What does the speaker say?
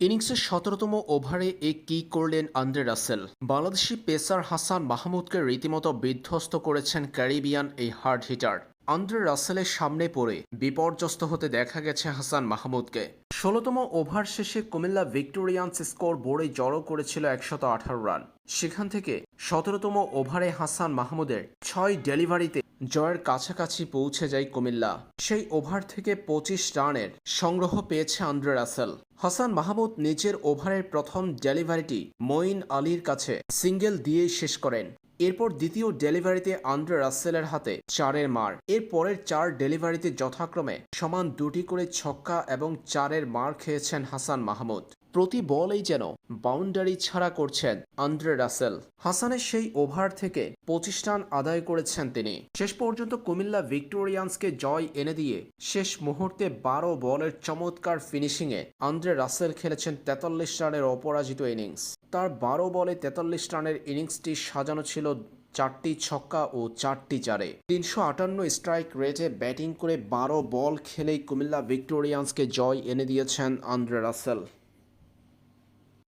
ইনিংসের সতেরোতম ওভারে এ কি করলেন Andre Russell? Bangladeshi pacer Hasan মাহমুদকে রীতিমতো বিধ্বস্ত করেছেন ক্যারিবিয়ান এই হার্ড হিটার। আন্দ্রে রাসেলের সামনে পড়ে বিপর্যস্ত হতে দেখা গেছে হাসান মাহমুদকে। ষোলোতম ওভার শেষে কুমিল্লা ভিক্টোরিয়ান্স স্কোর বোর্ডে জড়ো করেছিল একশত আঠারো রান। সেখান থেকে সতেরোতম ওভারে হাসান মাহমুদের ছয় ডেলিভারিতে জয়ের কাছাকাছি পৌঁছে যায় কুমিল্লা। সেই ওভার থেকে পঁচিশ রানের সংগ্রহ পেয়েছে আন্দ্রে রাসেল। হাসান মাহমুদ নিজের ওভারের প্রথম ডেলিভারিটি মঈন আলীর কাছে সিঙ্গেল দিয়েই শেষ করেন। এরপর দ্বিতীয় ডেলিভারিতে আন্দ্রে রাসেলের হাতে চারের মার। এর পরের চার ডেলিভারিতে যথাক্রমে সমান দুটি করে ছক্কা এবং চারের মার খেয়েছেন হাসান মাহমুদ। প্রতি বলেই যেন বাউন্ডারি ছাড়া করছেন আন্দ্রে রাসেল। হাসানের সেই ওভার থেকে পঁচিশ রান আদায় করেছেন তিনি। শেষ পর্যন্ত কুমিল্লা ভিক্টোরিয়ান্সকে জয় এনে দিয়ে শেষ মুহূর্তে বারো বলের চমৎকার ফিনিশিংয়ে আন্দ্রে রাসেল খেলেছেন তেতাল্লিশ রানের অপরাজিত ইনিংস। তার বারো বলে তেতাল্লিশ রানের ইনিংসটি সাজানো ছিল চারটি ছক্কা ও চারটি চারে। তিনশো আটান্ন স্ট্রাইক রেটে ব্যাটিং করে বারো বল খেলেই কুমিল্লা ভিক্টোরিয়ান্সকে জয় এনে দিয়েছেন আন্দ্রে রাসেল।